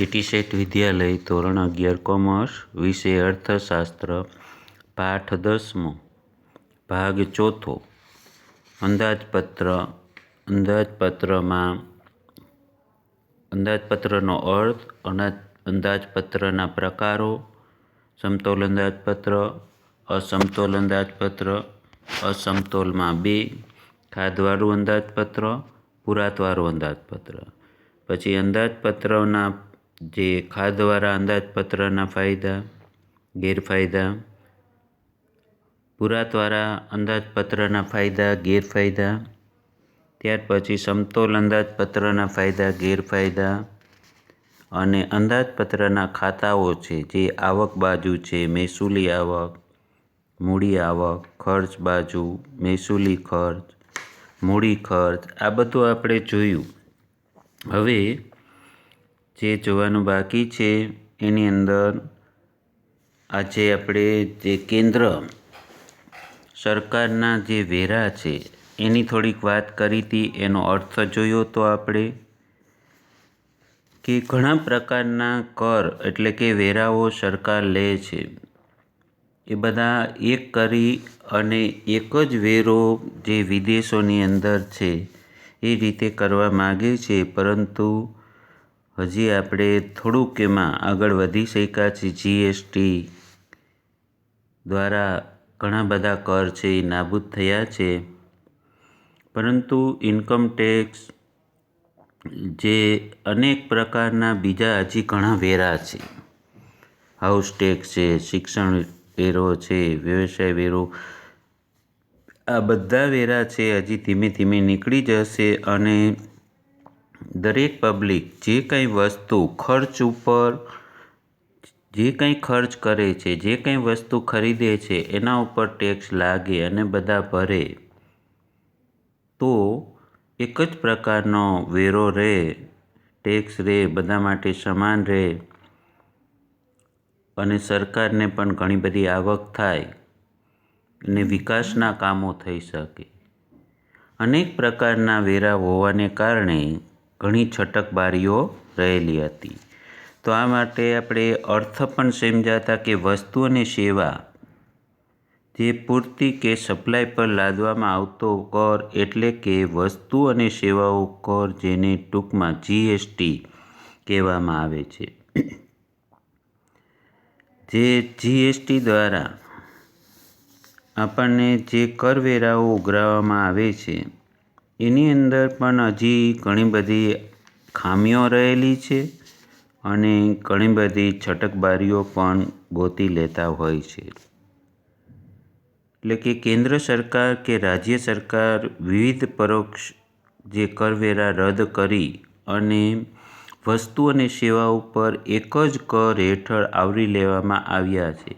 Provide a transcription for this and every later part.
GT શેઠ વિદ્યાલય ધોરણ અગિયાર commerce વિષય અર્થશાસ્ત્ર પાઠ દસમો ભાગ ચોથો અંદાજપત્ર અંદાજપત્રમાં અંદાજપત્રનો અર્થ અંદાજપત્રના પ્રકારો, સમતોલ અંદાજપત્ર, અસમતોલ અંદાજપત્ર, અસમતોલમાં બે, ખાધવાળું અંદાજપત્ર, પુરાતવાળું અંદાજપત્ર. પછી અંદાજપત્રના જે ખાધવાળા અંદાજપત્રના ફાયદા, ગેરફાયદા પુરાતવાળા અંદાજપત્રના ફાયદા, ગેરફાયદા, ત્યાર પછી સમતોલ અંદાજપત્રના ફાયદા, ગેરફાયદા અને અંદાજપત્રના ખાતાઓ છે, જે આવક બાજુ છે, મહેસૂલી આવક, મૂડી આવક, ખર્ચ બાજુ, મહેસૂલી ખર્ચ, મૂડી ખર્ચ, આ બધું આપણે જોયું. હવે જે જોવાનું બાકી છે, એની અંદર આજે આપણે જે કેન્દ્ર સરકારના જે વેરા છે, એની થોડીક વાત કરી હતી, એનો અર્થ જોયો તો આપણે કે ઘણા પ્રકારના કર એટલે કે વેરાઓ સરકાર લે છે. એ બધા એક કરી અને એક જ વેરો જે વિદેશોની અંદર છે, એ રીતે કરવા માગે છે, પરંતુ હજી આપણે થોડુંક એમાં આગળ વધી શક્યા છે જીએસટી દ્વારા ઘણા બધા કર છે એ નાબૂદ થયા છે. પરંતુ ઇન્કમ ટેક્સ જે અનેક પ્રકારના બીજા હજી ઘણા વેરા છે. હાઉસ ટેક્સ છે, શિક્ષણ વેરો છે, વ્યવસાય વેરો, આ બધા વેરા છે, હજી ધીમે ધીમે નીકળી જશે અને દરેક પબ્લિક જે કંઈ વસ્તુ ખર્ચ ઉપર, જે કંઈ ખર્ચ કરે છે, જે કંઈ વસ્તુ ખરીદે છે, એના ઉપર ટેક્સ લાગે અને બધા ભરે, તો એક જ પ્રકારનો વેરો રહે ટેક્સ રહે, બધા માટે સમાન રહે અને સરકારને પણ ઘણી બધી આવક થાય અને વિકાસના કામો થઈ શકે. અનેક પ્રકારના વેરા હોવાને કારણે ઘણી છટકબારીઓ રહેલી હતી. તો આ માટે આપણે અર્થ પણ સમજાતા કે વસ્તુ અને સેવા જે પૂર્તિ કે સપ્લાય પર લાદવામાં આવતો કર એટલે કે વસ્તુ અને સેવાઓ કર જેને ટૂંકમાં જીએસટી કહેવામાં આવે છે. જે જીએસટી દ્વારા આપણને જે કરવેરાઓ ઉઘરાવવામાં આવે છે એની અંદર પણ હજી ઘણી બધી ખામીઓ રહેલી છે અને ઘણી બધી છટકબારીઓ પણ ગોતી લેતા હોય છે. એટલે કે કેન્દ્ર સરકાર કે રાજ્ય સરકાર વિવિધ પરોક્ષ જે કરવેરા રદ કરી અને વસ્તુ અને સેવા ઉપર એક જ કર હેઠળ આવરી લેવામાં આવ્યા છે.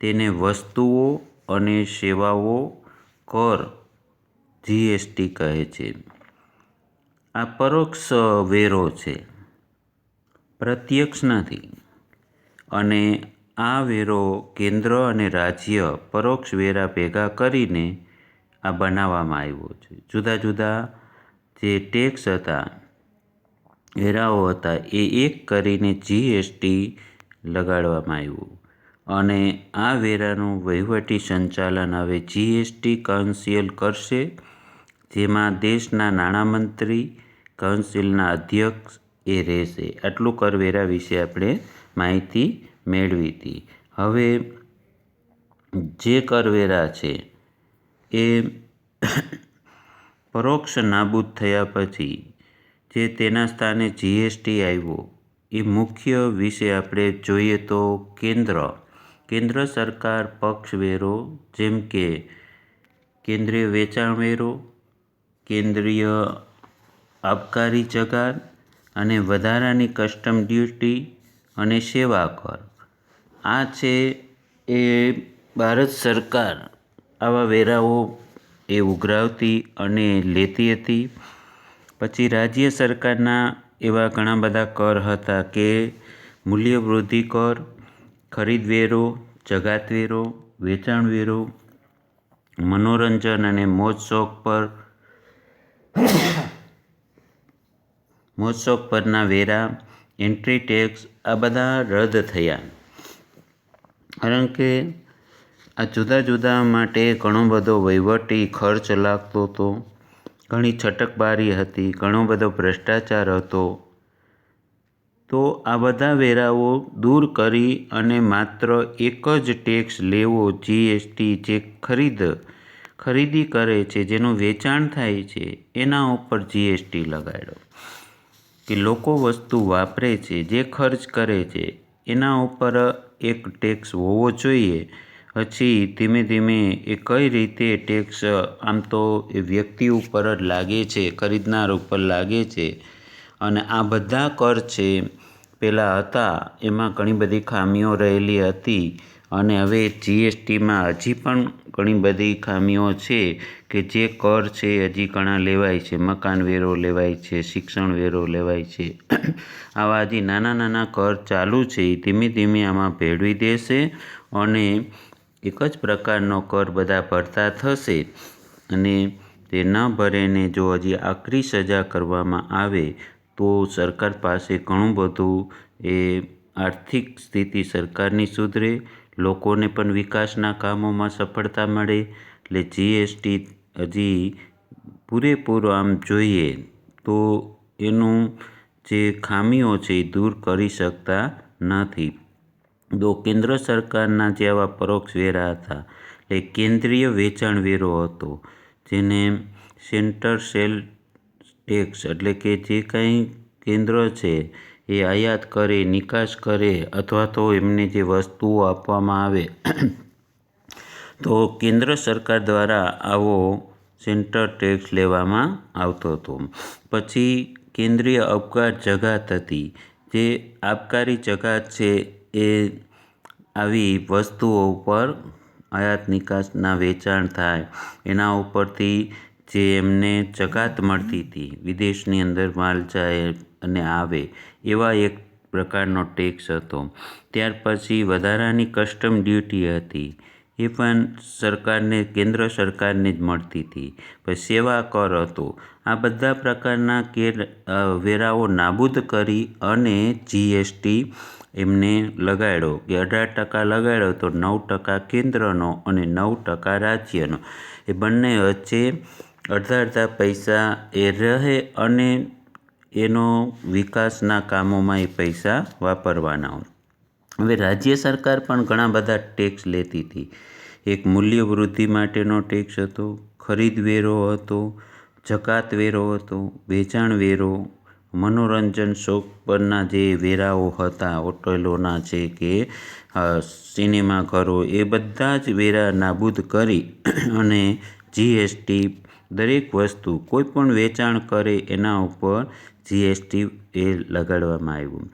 તેને વસ્તુઓ અને સેવાઓ કર જીએસટી કહે છે. આ પરોક્ષ વેરો છે. પ્રત્યક્ષ નથી. અને આ વેરો કેન્દ્ર અને રાજ્ય પરોક્ષ વેરા ભેગા કરીને આ બનાવવામાં આવ્યો છે. જુદા જુદા જે ટેક્સ હતા, વેરાઓ હતા, એ એક કરીને જીએસટી લગાડવામાં આવ્યું. અને આ વેરાનું વહીવટી સંચાલન હવે જીએસટી કાઉન્સિલ કરશે. જેમાં દેશના નાણામંત્રી, કાઉન્સિલના અધ્યક્ષ એ રહેશે. આટલું કરવેરા વિશે આપણે માહિતી મેળવી હતી. હવે, જે કરવેરા છે, એ પરોક્ષ નાબૂદ થયા પછી જે તેના સ્થાને જીએસટી આવ્યો, એ મુખ્ય વિશે આપણે જોઈએ તો કેન્દ્ર. કેન્દ્ર સરકાર પક્ષ વેરો જેમ કે કેન્દ્રીય વેચાણ વેરો કેન્દ્રીય આબકારી જગાર અને વધારાની કસ્ટમ ડ્યુટી અને સેવા કર. આ છે એ ભારત સરકાર આવા વેરાઓ એ ઉઘરાવતી અને લેતી હતી. પછી રાજ્ય સરકારના એવા ઘણા બધા કર હતા કે મૂલ્ય વૃદ્ધિ કર, ખરીદ વેરો, જગાત વેરો મનોરંજન અને મોજ શોખ પર મોજ પરના વેરા એન્ટ્રી ટેક્સ આ બધા રદ થયા. કારણ કે આ જુદા જુદા માટે ઘણો બધો વહીવટી ખર્ચ લાગતો હતો, ઘણી છટકબારી હતી, ઘણો બધો ભ્રષ્ટાચાર હતો. તો આ બધા વેરાઓ દૂર કરી અને માત્ર એક જ ટેક્સ લેવો જીએસટી જે ખરીદ ખરીદી કરે છે, જેનું વેચાણ થાય છે, એના ઉપર જીએસટી લગાડ્યો. કે લોકો વસ્તુ વાપરે છે, જે ખર્ચ કરે છે, એના ઉપર એક ટેક્સ હોવો જોઈએ. પછી ધીમે ધીમે એ કઈ રીતે ટેક્સ આમ તો એ વ્યક્તિ ઉપર જ લાગે છે, ખરીદનાર ઉપર લાગે છે. અને આ બધા કર છે પહેલાં હતા, એમાં ઘણી બધી ખામીઓ રહેલી હતી. અને હવે જીએસટીમાં હજી પણ ઘણી બધી ખામીઓ છે કે જે કર છે હજી ઘણા લેવાય છે. મકાન વેરો લેવાય છે, શિક્ષણ વેરો લેવાય છે. આવા હજી નાના નાના કર ચાલુ છે એ ધીમે ધીમે આમાં ભેળવી દેશે અને એક જ પ્રકારનો કર બધા ભરતા થશે અને તે ન ભરેને જો હજી આકરી સજા કરવામાં આવે તો સરકાર પાસે ઘણું બધું એ આર્થિક સ્થિતિ સરકારની સુધરે લોકોને પણ વિકાસના કામોમાં સફળતા મળે. એટલે જીએસટી હજી પૂરેપૂરો આમ જોઈએ તો એનું જે ખામીઓ છે એ દૂર કરી શકતા નથી. તો કેન્દ્ર સરકારના જે આવા પરોક્ષ વેરા હતા, એટલે કેન્દ્રીય વેચાણ વેરો હતો, જેને સેન્ટર સેલ ટેક્સ એટલે કે જે કંઈ કેન્દ્ર છે એ આયાત કરે, નિકાસ કરે અથવા તો એમને જે વસ્તુઓ આપવામાં આવે. તો કેન્દ્ર સરકાર દ્વારા આવો સેન્ટર ટેક્સ લેવામાં આવતો હતો. પછી કેન્દ્રીય અબકારી જગાત હતી. જે આબકારી જગાત છે એ આવી વસ્તુઓ ઉપર આયાત નિકાસના વેચાણ થાય. એના ઉપરથી જે એમને જગાત મળતી હતી, વિદેશની અંદર માલ જાય અને આવે એવા એક પ્રકારનો ટેક્સ હતો. ત્યાર પછી વધારાની કસ્ટમ ડ્યુટી હતી. એ પણ સરકારને, કેન્દ્ર સરકારને જ મળતી હતી. પછી સેવા કર હતો. આ બધા પ્રકારના કેર વેરાઓ નાબૂદ કરી અને જીએસટી એમને લગાડ્યો. કે અઢાર ટકા લગાડ્યો તો નવ ટકા કેન્દ્રનો અને નવ ટકા રાજ્યનો. એ બંને વચ્ચે અડધા અડધા પૈસા એ રહે અને એનો વિકાસના કામોમાં એ પૈસા વાપરવાના હવે રાજ્ય સરકાર પણ ઘણા બધા ટેક્સ લેતી હતી. એક મૂલ્ય વૃદ્ધિ માટેનો ટેક્સ હતો, ખરીદ વેરો હતો, જકાત વેરો હતો, વેચાણ વેરો, મનોરંજન શોખ પરના જે વેરાઓ હતા, હોટલોના છે કે સિનેમાઘરો એ બધા જ વેરા નાબૂદ કરી અને જીએસટી દરેક વસ્તુ કોઈ પણ વેચાણ કરે એના ઉપર જીએસટી એ લગાડવામાં આવ્યું.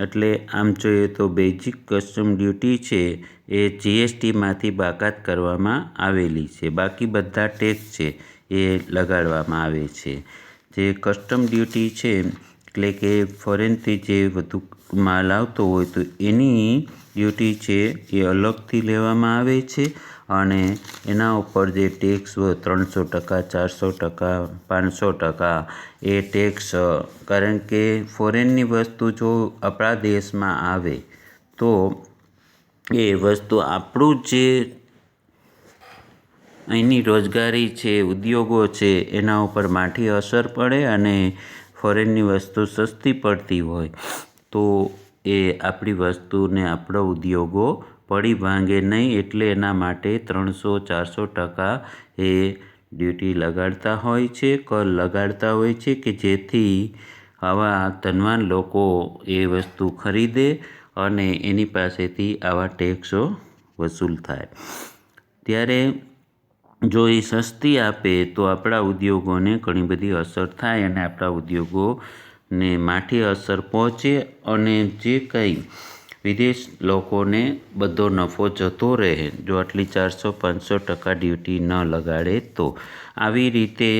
એટલે આમ જોઈએ તો બેઝિક કસ્ટમ ડ્યુટી છે, એ જીએસટીમાંથી બાકાત કરવામાં આવેલી છે. બાકી બધા ટેક્સ છે, એ લગાડવામાં આવે છે. જે કસ્ટમ ડ્યુટી છે, એટલે કે ફોરેનથી જે વધુ માલ આવતો હોય તો એની ડ્યુટી છે એ અલગથી લેવામાં આવે છે. અને એના ઉપર જે ટેક્સ ત્રણસો ટકા, ચારસો ટકા, પાંચસો ટકા, એ ટેક્સ કારણ કે ફોરેનની વસ્તુ જો આપણા દેશમાં આવે, તો એ વસ્તુ આપણું જે અહીંની રોજગારી છે, ઉદ્યોગો છે, એના ઉપર માઠી અસર પડે અને ફોરેનની વસ્તુ સસ્તી પડતી હોય, તો એ આપણી વસ્તુને, આપણો ઉદ્યોગો પડી ભાંગે નહીં એટલે એના માટે ત્રણસો ચારસો ટકા એ ડ્યુટી લગાડતા હોય છે, કર લગાડતા હોય છે કે જેથી આવા ધનવાન લોકો એ વસ્તુ ખરીદે અને એની પાસેથી આવા ટેક્સો વસૂલ થાય. ત્યારે જો એ સસ્તી આપે તો આપણા ઉદ્યોગોને ઘણી બધી અસર થાય અને આપણા ઉદ્યોગોને માઠી અસર પહોંચે અને જે કંઈ વિદેશ લોકોને બધો નફો જતો રહે, જો આટલી ચારસો પાંચસો ટકા ડ્યુટી ન લગાડે તો. આવી રીતે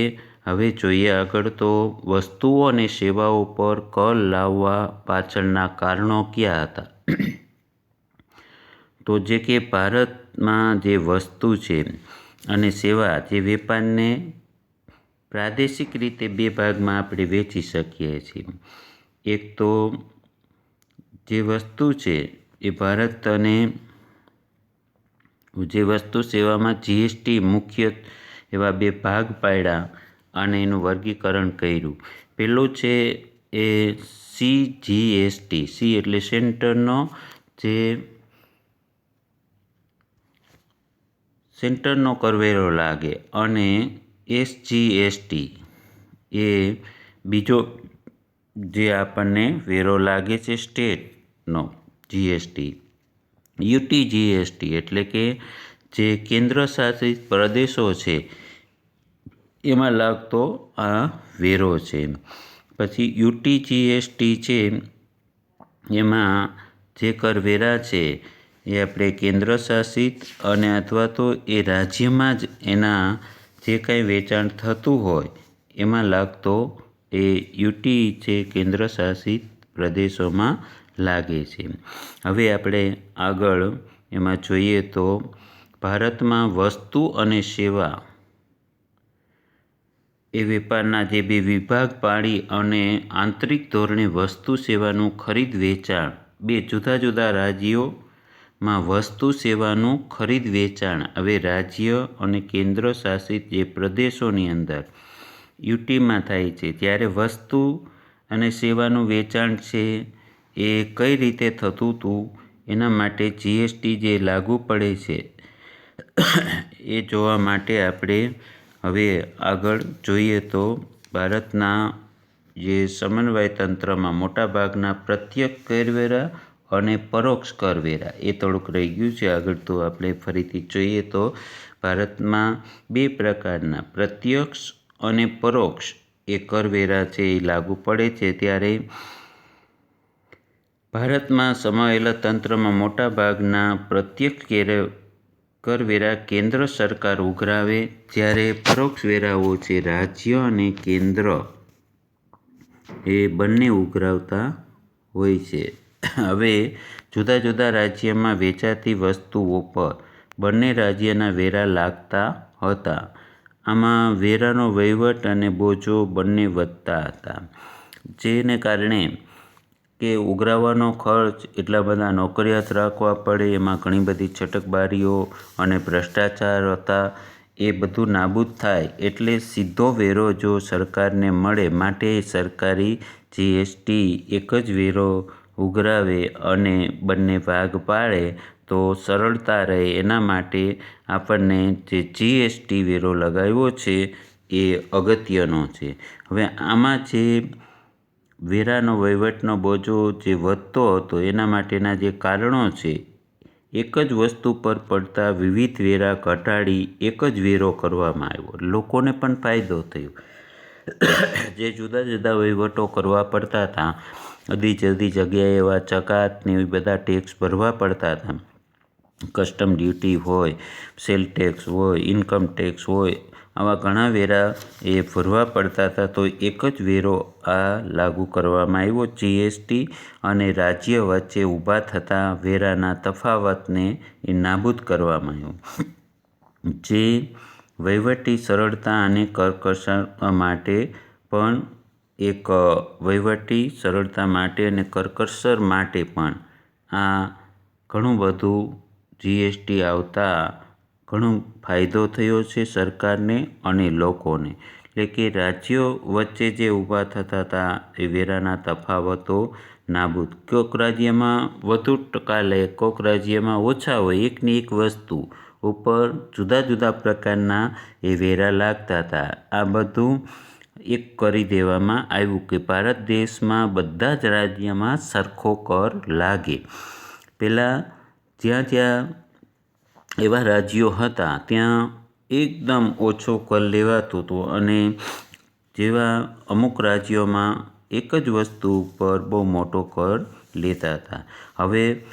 હવે જોઈએ આગળ તો વસ્તુઓ અને સેવાઓ પર કર લાવવા પાછળના કારણો ક્યાં હતા? તો જે કે ભારતમાં જે વસ્તુ છે અને સેવા જે વેપારને પ્રાદેશિક રીતે બે ભાગમાં આપણે વેચી શકીએ છીએ. એક તો જે વસ્તુ છે એ ભારત અને જે વસ્તુ સેવામાં જીએસટી મુખ્ય એવા બે ભાગ પાડ્યા અને એનું વર્ગીકરણ કર્યું. પેલું છે એ સી જીએસટી સી એટલે સેન્ટરનો જે સેન્ટરનો કરવેરો લાગે અને એસ જીએસટી એ બીજો જે આપણને વેરો લાગે છે સ્ટેટનો જીએસટી યુટી જીએસટી એટલે કે જે કેન્દ્ર શાસિત પ્રદેશો છે, એમાં લાગતો આ વેરો છે. પછી યુટી જીએસટી છે, એમાં જે કરવેરા છે, એ આપણે કેન્દ્ર શાસિત અને અથવા તો એ રાજ્યમાં જ એના જે કાંઈ વેચાણ થતું હોય, એમાં લાગતો એ યુટી જે કેન્દ્ર શાસિત પ્રદેશોમાં લાગે છે. હવે આપણે આગળ એમાં જોઈએ તો ભારતમાં વસ્તુ અને સેવા એ વેપારના જે બે વિભાગ પાડી અને આંતરિક ધોરણે વસ્તુ સેવાનું ખરીદ વેચાણ, બે જુદા જુદા રાજ્યોમાં વસ્તુ સેવાનું ખરીદ વેચાણ, હવે રાજ્ય અને કેન્દ્ર શાસિત જે પ્રદેશોની અંદર યુટીમાં થાય છે. ત્યારે વસ્તુ અને સેવાનું વેચાણ છે. એ કઈ રીતે થતું હતું એના માટે જીએસટી જે લાગુ પડે છે, એ જોવા માટે આપણે હવે આગળ જોઈએ તો ભારતના જે સમન્વય તંત્રમાં મોટાભાગના પ્રત્યક્ષ કરવેરા અને પરોક્ષ કરવેરા, એ થોડુંક રહી ગયું છે. આગળ તો આપણે ફરીથી જોઈએ તો ભારતમાં બે પ્રકારના પ્રત્યક્ષ અને પરોક્ષ એ કરવેરા છે એ લાગુ પડે છે. ત્યારે ભારતમાં સમાયેલા તંત્રમાં મોટાભાગના પ્રત્યક્ષ કરવેરા કેન્દ્ર સરકાર ઉઘરાવે જ્યારે પરોક્ષ વેરાઓ છે રાજ્ય અને કેન્દ્ર એ બંને ઉઘરાવતા હોય છે. હવે જુદા જુદા રાજ્યમાં વેચાતી વસ્તુઓ પર બંને રાજ્યના વેરા લાગતા હતા. આમાં વેરાનો વહીવટ અને બોજો બંને વધતા હતા. જેને કારણે કે ઉઘરાવવાનો ખર્ચ, એટલા બધા નોકરિયાત રાખવા પડે, એમાં ઘણી બધી છટકબારીઓ અને ભ્રષ્ટાચાર હતા, એ બધું નાબૂદ થાય, એટલે સીધો વેરો જો સરકારને મળે, માટે સરકારી જીએસટી એક જ વેરો ઉઘરાવે અને બંને ભાગ પાડે, તો સરળતા રહે. એના માટે આપણને જે જીએસટી વેરો લગાવ્યો છે, એ અગત્યનો છે. હવે આમાં જે વેરાનો વહીવટનો બોજો જે વધતો હતો, એના માટેના જે કારણો છે, એક જ વસ્તુ પર પડતા વિવિધ વેરા ઘટાડી એક જ વેરો કરવામાં આવ્યો. લોકોને પણ ફાયદો થયો. જે જુદા જુદા વહીવટો કરવા પડતા હતા બધી જલ્દી જગ્યાએ એવા ચકાતને એ બધા ટેક્સ ભરવા પડતા હતા. કસ્ટમ ડ્યુટી હોય, સેલ ટેક્સ હોય, ઇન્કમ ટેક્સ હોય આવા ઘણા વેરા એ ભરવા પડતા હતા, તો એક જ વેરો આ લાગુ કરવામાં આવ્યો. જીએસટી અને રાજ્ય વચ્ચે ઊભા થતા વેરાના તફાવતને એ નાબૂદ કરવામાં આવ્યો. જે વહીવટી સરળતા અને કરકસર માટે પણ એક વહીવટી સરળતા માટે અને કરકસર માટે પણ આ ઘણું બધું જીએસટી આવતા ઘણો ફાયદો થયો છે સરકારને અને લોકોને. એટલે કે રાજ્યો વચ્ચે જે ઊભા થતા હતા એ વેરાના તફાવતો નાબૂદ. કોઈક રાજ્યમાં વધુ ટકા લે કોઈક રાજ્યમાં ઓછા હોય, એકની એક વસ્તુ ઉપર જુદા જુદા પ્રકારના એ વેરા લાગતા હતા. આ બધું એક કરી દેવામાં આવ્યું કે ભારત દેશમાં બધા જ રાજ્યમાં સરખો કર લાગે. પહેલાં જ્યાં જ્યાં એવા રાજ્યો હતા, ત્યાં એકદમ ઓછો કર લેવાતો હતો અને જેવા અમુક રાજ્યોમાં એક જ વસ્તુ ઉપર બહુ મોટો કર લેતા હતા. હવે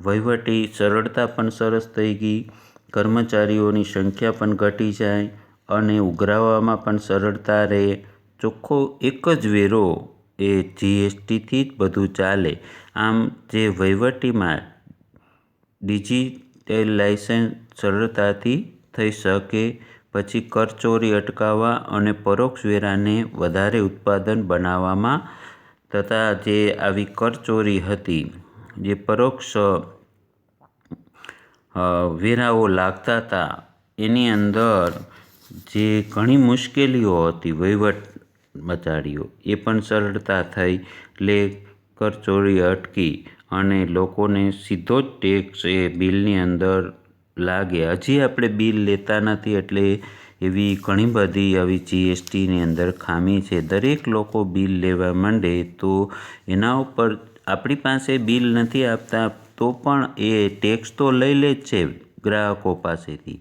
વહીવટી સરળતા પણ સરસ થઈ ગઈ, કર્મચારીઓની સંખ્યા પણ ઘટી જાય અને ઉઘરાવવામાં પણ સરળતા રહે. ચોખ્ખો એક જ વેરો એ જીએસટીથી જ બધું ચાલે. આમ જે વહીવટીમાં ડિજિટલાઇઝેશન સરળતાથી થઈ શકે. પછી કરચોરી અટકાવવા અને પરોક્ષ વેરાને વધારે ઉત્પાદન બનાવવામાં તથા જે આવી કરચોરી હતી, જે પરોક્ષ વેરાઓ લાગતા હતા, એની અંદર જે ઘણી મુશ્કેલીઓ હતી, વહીવટ મચાડ્યો એ પણ સરળતા થઈ. એટલે કરચોરી અટકી. અને લોકોને સીધો જ ટેક્સ એ બિલની અંદર લાગે. હજી આપણે બિલ લેતા નથી એટલે એવી ઘણી બધી આવી જીએસટીની અંદર ખામી છે. દરેક લોકો બિલ લેવા માંડે તો એના ઉપર આપણી પાસે બિલ નથી આપતા તો પણ એ ટેક્સ તો લઈ લે જ છે ગ્રાહકો પાસેથી.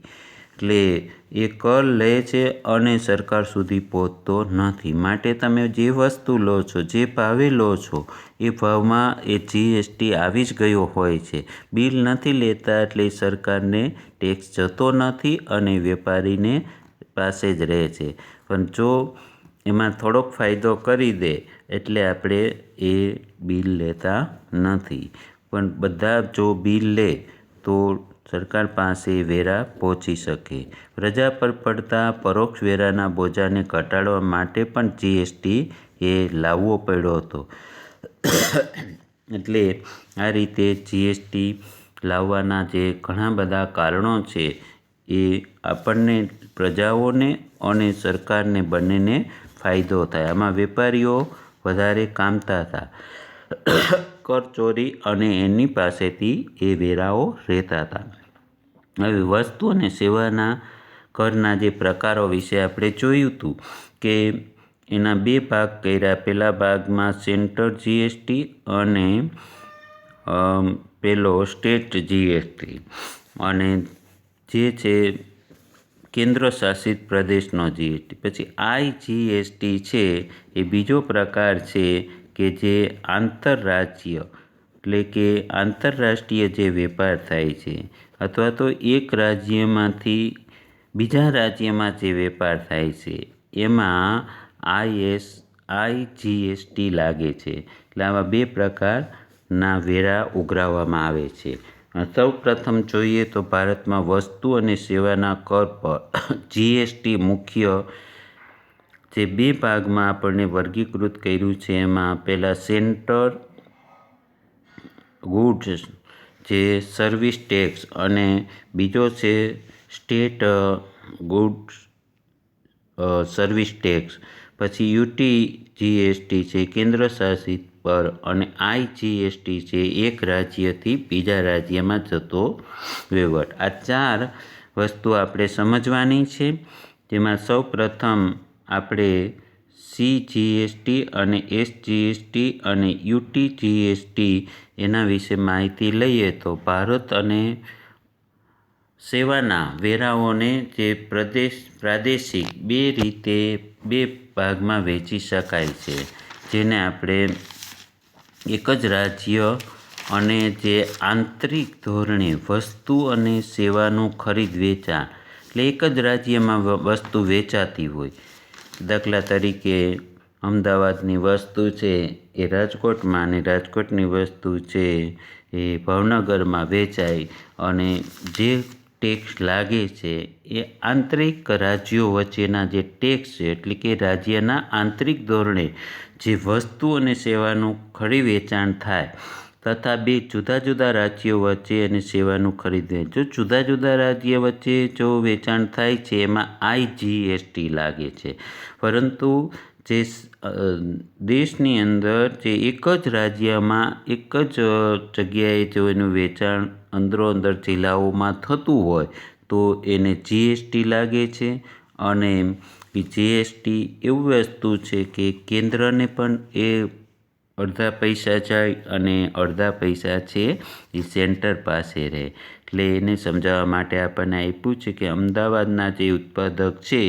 એટલે એ કર લે છે અને સરકાર સુધી પહોંચતો નથી. માટે તમે જે વસ્તુ લો છો, જે ભાવે લો છો, એ ભાવમાં એ જીએસટી આવી જ ગયો હોય છે. બિલ નથી લેતા એટલે સરકારને ટેક્સ જતો નથી અને વેપારીને પાસે જ રહે છે. પણ જો એમાં થોડોક ફાયદો કરી દે, એટલે આપણે એ બિલ લેતા નથી. પણ બધા જો બિલ લે, તો સરકાર પાસે વેરા પહોંચી શકે. પ્રજા પર પડતા પરોક્ષ વેરાના બોજાને ઘટાડવા માટે પણ જીએસટી એ લાવવો પડ્યો હતો. એટલે આ રીતે જીએસટી લાવવાના જે ઘણા બધા કારણો છે એ આપણને પ્રજાઓને અને સરકારને બંનેને ફાયદો થાય. આમાં વેપારીઓ વધારે કામતા હતા. કરચોરી અને એની પાસેથી એ વેરાઓ રહેતા હતા. હવે વસ્તુ અને સેવાના કરના જે પ્રકારો વિશે આપણે જોયું હતું કે એના બે ભાગ કર્યા. પહેલા ભાગમાં સેન્ટર જીએસટી અને પેલો સ્ટેટ જીએસટી. અને જે છે કેન્દ્ર શાસિત પ્રદેશનો જીએસટી. પછી આઈ જીએસટી છે એ બીજો પ્રકાર છે કે જે આંતરરાજ્ય, એટલે કે આંતરરાષ્ટ્રીય જે વેપાર થાય છે અથવા તો એક રાજ્યમાંથી બીજા રાજ્યમાં જે વેપાર થાય છે, એમાં આઈએસ, આઈજીએસટી લાગે છે. એટલે આવા બે પ્રકારના વેરા ઉઘરાવવામાં આવે છે. સૌ પ્રથમ જોઈએ તો ભારતમાં વસ્તુ અને સેવાના કર પર જીએસટી મુખ્ય જે બે ભાગમાં આપણને વર્ગીકૃત કર્યું છે, એમાં પહેલાં સેન્ટર ગુડ્સ જે સર્વિસ ટેક્સ અને બીજો છે સ્ટેટ ગુડ્સ સર્વિસ ટેક્સ પછી યુટી જીએસટી છે, કેન્દ્ર શાસિત પર અને આઈ જીએસટી છે, એક રાજ્યથી બીજા રાજ્યમાં જતો વહીવટ. આ ચાર વસ્તુ આપણે સમજવાની છે. જેમાં સૌ પ્રથમ આપણે સી જીએસટી અને એસ જીએસટી અને યુટી જીએસટી એના વિશે માહિતી લઈએ તો ભારત અને સેવાના વેરાઓને જે પ્રદેશ, પ્રાદેશિક બે રીતે બે ભાગમાં વહેંચી શકાય છે. જેને આપણે એક જ રાજ્ય અને જે આંતરિક ધોરણે વસ્તુ અને સેવાનું ખરીદ વેચાણ, એટલે એક જ રાજ્યમાં વસ્તુ વેચાતી હોય. દાખલા તરીકે અમદાવાદની વસ્તુ છે એ રાજકોટમાં અને રાજકોટની વસ્તુ છે એ ભાવનગરમાં વેચાય અને જે ટેક્સ લાગે છે એ આંતરિક રાજ્યો વચ્ચેના જે ટેક્સ છે, એટલે કે રાજ્યના આંતરિક ધોરણે જે વસ્તુ અને સેવાનું ખરી વેચાણ થાય તથા બે જુદા જુદા રાજ્યો વચ્ચે એની સેવાનું ખરીદ. જો જુદા જુદા રાજ્ય વચ્ચે જો વેચાણ થાય છે, એમાં આઈજીએસટી લાગે છે. પરંતુ જે દેશની અંદર જે એક જ રાજ્યમાં એક જ જગ્યાએ જો એનું વેચાણ અંદરો અંદર જિલ્લાઓમાં થતું હોય, તો એને જીએસટી લાગે છે. અને જીએસટી એવું વસ્તુ છે કે કેન્દ્રને પણ એ અડધા પૈસા જાય અને અડધા પૈસા છે એ સેન્ટર પાસે રહે. એટલે એને સમજાવવા માટે આપણને આપ્યું છે કે અમદાવાદના જે ઉત્પાદક છે,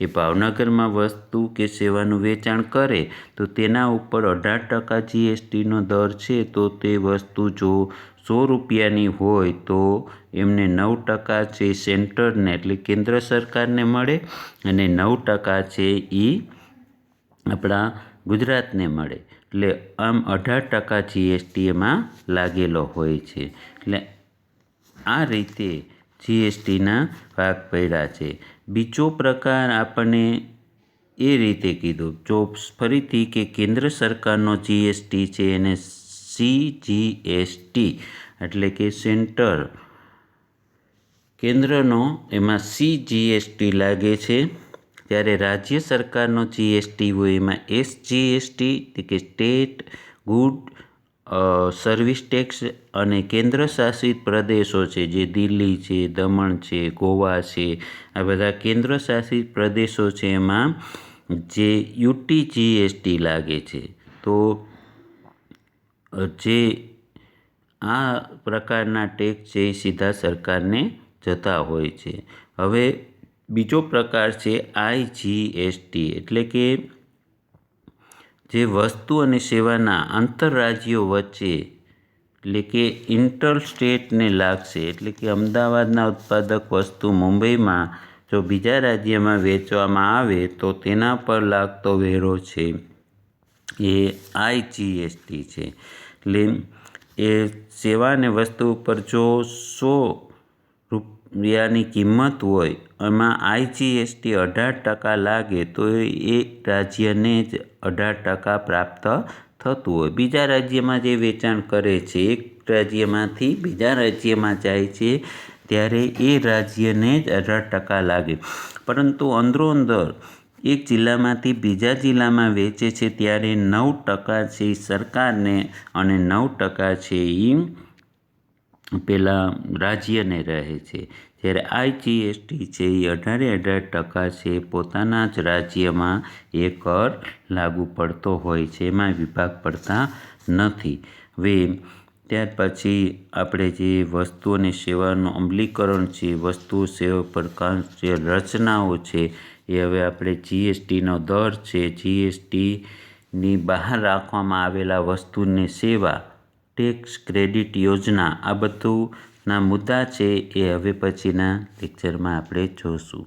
એ ભાવનગરમાં વસ્તુ કે સેવાનું વેચાણ કરે, તો તેના ઉપર અઢાર ટકા જીએસટીનો દર છે, તો તે વસ્તુ જો સો રૂપિયાની હોય તો એમને નવ ટકા છે સેન્ટરને, એટલે કેન્દ્ર સરકારને મળે અને નવ ટકા છે એ આપણા ગુજરાતને મળે. એટલે આમ અઢાર ટકા જીએસટી એમાં લાગેલો હોય છે. એટલે આ રીતે જીએસટીના ભાગ પડ્યા છે. બીજો પ્રકાર આપણને એ રીતે કીધું. જો ફરીથી કે કેન્દ્ર સરકારનો જીએસટી છે એને સીજીએસટી એટલે કે સેન્ટર. કેન્દ્રનો એમાં સીજીએસટી લાગે છે. ત્યારે રાજ્ય સરકારનો જીએસટી હોય એમાં એસજીએસટી એટલે કે સ્ટેટ ગુડ સર્વિસ ટેક્સ અને કેન્દ્ર શાસિત પ્રદેશો છે, જે દિલ્હી છે, દમણ છે, ગોવા છે, આ બધા કેન્દ્ર શાસિત પ્રદેશો છે એમાં જે યુટી જીએસટી લાગે છે. તો જે આ પ્રકારના ટેક્સ છે એ સીધા સરકારને જતા હોય છે. હવે બીજો પ્રકાર છે આઈજીએસટી એટલે કે જે વસ્તુ અને સેવાના આંતરરાજ્યો વચ્ચે, એટલે કે ઇન્ટર સ્ટેટને લાગશે, એટલે કે અમદાવાદના ઉત્પાદક વસ્તુ મુંબઈમાં જો બીજા રાજ્યમાં વેચવામાં આવે, તો તેના પર લાગતો વેરો છે એ આઈજીએસટી છે. એટલે એ સેવા અને વસ્તુ ઉપર જો સો રૂપિયાની કિંમત હોય, એમાં આઈજીએસટી અઢાર ટકા લાગે, તો એ રાજ્યને જ અઢાર ટકા પ્રાપ્ત થતું હોય. બીજા રાજ્યમાં જે વેચાણ કરે છે, એક રાજ્યમાંથી બીજા રાજ્યમાં જાય છે, ત્યારે એ રાજ્યને જ અઢાર ટકા લાગે. પરંતુ અંદરો અંદર એક જિલ્લામાંથી બીજા જિલ્લામાં વેચે છે, ત્યારે નવ ટકા છે સરકારને અને નવ ટકા છે એ પેલા રાજ્યને રહે છે. જ્યારે આઈજીએસટી છે એ અઢારે અઢાર ટકા છે, પોતાના જ રાજ્યમાં એ કર લાગુ પડતો હોય છે, એમાં વિભાગ પડતા નથી. હવે ત્યાર પછી આપણે જે વસ્તુ અને સેવાનું અમલીકરણ છે, વસ્તુ સેવા પ્રકાર જે રચનાઓ છે, એ હવે આપણે જીએસટીનો દર છે. જીએસટીની બહાર રાખવામાં આવેલા વસ્તુની સેવા ટેક્સ ક્રેડિટ યોજના આ બધુંના મુદ્દા છે એ હવે પછીના લેક્ચરમાં આપણે જોઈશું